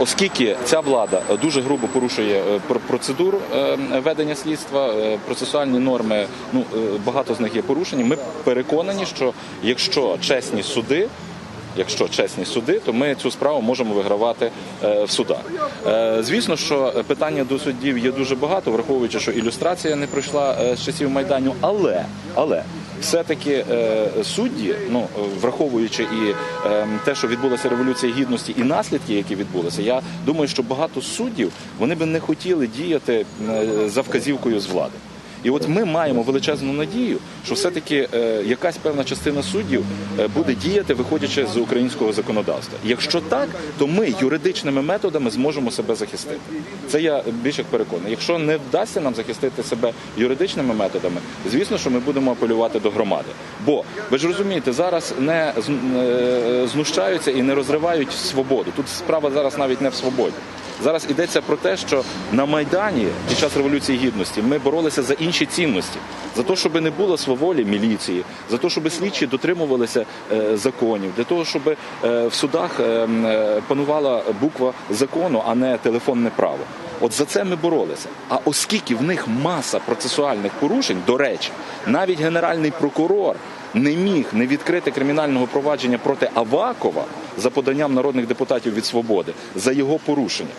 оскільки ця влада дуже грубо порушує е, процедуру е, ведення слідства, е, процесуальні норми, ну багато з них є порушені. Ми переконані, що якщо чесні суди. Якщо чесні суди, то ми цю справу можемо вигравати в судах. Звісно, що питання до суддів є дуже багато, враховуючи, що ілюстрація не пройшла з часів майданю, але але все-таки е, судді, ну враховуючи і е, те, що відбулася революція гідності, і наслідки, які відбулися, я думаю, що багато суддів вони би не хотіли діяти е, за вказівкою з влади. І от ми маємо величезну надію, що все-таки е, якась певна частина суддів е, буде діяти, виходячи з українського законодавства. Якщо так, то ми юридичними методами зможемо себе захистити. Це я більш як переконаний. Якщо не вдасться нам захистити себе юридичними методами, звісно, що ми будемо апелювати до громади. Бо ви ж розумієте, зараз не е, знущаються і не розривають свободу. Тут справа зараз навіть не в свободі. Зараз йдеться про те, що на Майдані під час революції гідності ми боролися за інші цінності, за те, щоб не було сваволі міліції, за те, щоб слідчі дотримувалися е, законів, для того, щоб е, в судах е, панувала буква закону, а не телефонне право. От за це ми боролися. А оскільки в них маса процесуальних порушень, до речі, навіть генеральний прокурор не міг не відкрити кримінального провадження проти Авакова за поданням народних депутатів від свободи за його порушення.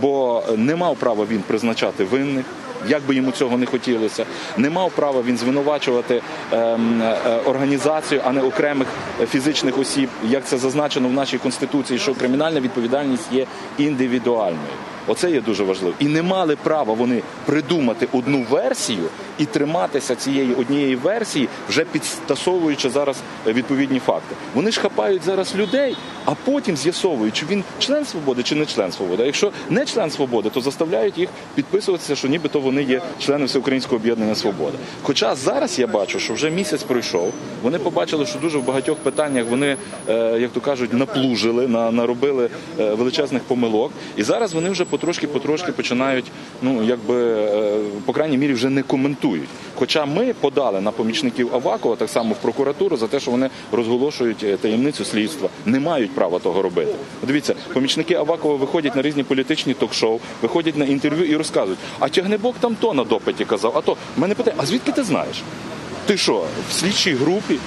Бо не мав права він призначати винних, як би йому цього не хотілося. Не мав права він звинувачувати ем, е, організацію, а не окремих е, фізичних осіб, як це зазначено в нашій конституції, що кримінальна відповідальність є індивідуальною. Оце є дуже важливо. І не мали права вони придумати одну версію і триматися цієї однієї версії, вже підтасовуючи зараз е, відповідні факти. Вони ж хапають зараз людей, а потім з'ясовують, чи він член свободи чи не член свободи. А якщо не член свободи, то заставляють їх підписуватися, що нібито вони є членами Всеукраїнського об'єднання Свобода. Хоча зараз я бачу, що вже місяць пройшов, вони побачили, що дуже в багатьох питаннях вони, е, як то кажуть, наплужили, наробили е, величезних помилок, і зараз вони вже потрошки-потрошки починають, ну якби е, по крайній мірі, вже не коментують. Хоча ми подали на помічників Авакова так само в прокуратуру за те, що вони розголошують е, таємницю слідства, не мають права того робити. Дивіться, помічники Авакова виходять на різні політичні ток-шоу, виходять на інтерв'ю і розказують, а Тягнебок там то на допиті казав. А то мене питає, а звідки ти знаєш? Ти що, в слідчій групі?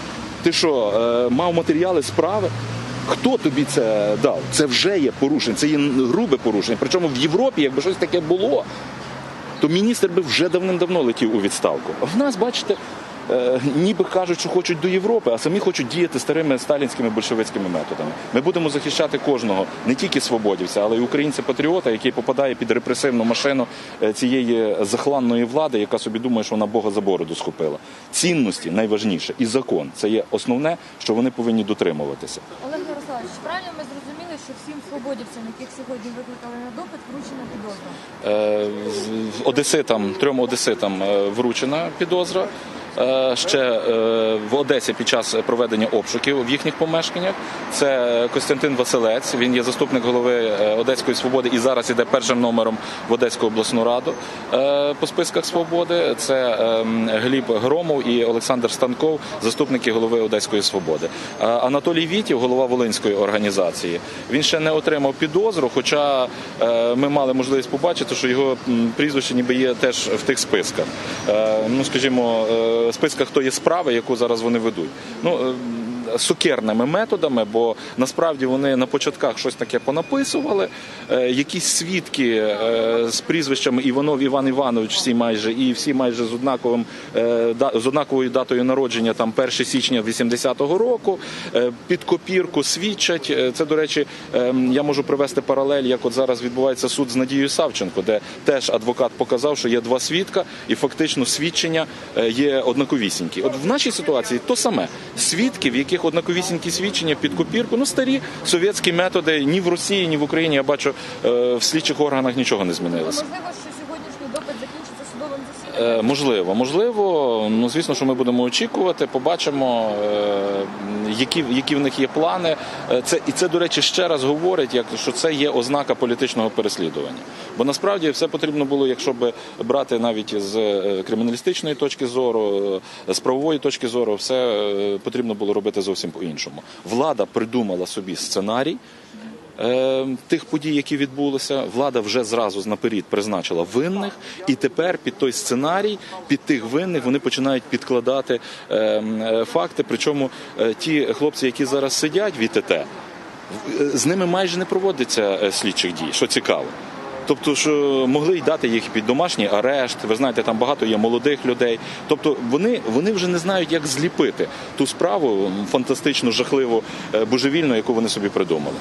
Ти що, е, мав матеріали справи? Хто тобі це дав? Це вже є порушення, це є грубе порушення. Причому в Європі, якби щось таке було, то міністр би вже давним-давно летів у відставку. А в нас, бачите, е, ніби кажуть, що хочуть до Європи, а самі хочуть діяти старими сталінськими большевицькими методами. Ми будемо захищати кожного, не тільки свободівця, але й українця-патріота, який попадає під репресивну машину е, цієї захланної влади, яка собі думає, що вона Бога за бороду схопила. Цінності найважніше і закон це є основне, що вони повинні дотримуватися. Чи правильно ми зрозуміли, що всім свободівцям, яких сьогодні викликали на допит, вручена підозра? Е, Одеситам, трьом одеситам е, вручена підозра. Е, Ще е, в Одесі під час проведення обшуків в їхніх помешканнях. Це Костянтин Василець. Він є заступник голови е, Одеської свободи і зараз іде першим номером в Одеську обласну раду по списках свободи. Це ем, Гліб Громов і Олександр Станков, заступники голови Одеської свободи. Анатолій Вітів, голова Волинської організації. Він ще не отримав підозру, хоча ми мали можливість побачити, що його прізвище ніби є теж в тих списках. Ну, скажімо, списках тої справи, яку зараз вони ведуть. Ну, е, Сукерними методами, бо насправді вони на початках щось таке понаписували. Е, якісь свідки е, з прізвищами Іванов Іван Іванович, всі майже і всі майже з однаковим е, з однаковою датою народження, там 1 січня 80-го року. Під копірку свідчать. Це, до речі, е, я можу привести паралель, як от зараз відбувається суд з Надією Савченко, де теж адвокат показав, що є два свідка, і фактично свідчення є однаковісінькі. От в нашій ситуації то саме свідки, в яких однаковісінькі свідчення під копірку, ну старі совєтські методи ні в Росії, ні в Україні. Я бачу е, в слідчих органах нічого не змінилося. Можливо, що сьогоднішній допит закінчиться судовим засіданням? Е, Можливо, можливо. Ну звісно, що ми будемо очікувати, побачимо, е, які, які в них є плани. Е, Це і це, до речі, ще раз говорить, як що це є ознака політичного переслідування. Бо насправді все потрібно було, якщо б брати навіть з е, криміналістичної точки зору, е, з правової точки зору, все е, потрібно було робити зовсім по-іншому. Влада придумала собі сценарій е, тих подій, які відбулися, влада вже зразу наперед призначила винних, і тепер під той сценарій, під тих винних вони починають підкладати е, е, факти. Причому е, ті хлопці, які зараз сидять в ІТТ, е, з ними майже не проводиться слідчих дій, що цікаво. Тобто, що могли й дати їх під домашній арешт. Ви знаєте, там багато є молодих людей. Тобто, вони, вони вже не знають, як зліпити ту справу м, фантастичну, жахливу, божевільну, яку вони собі придумали.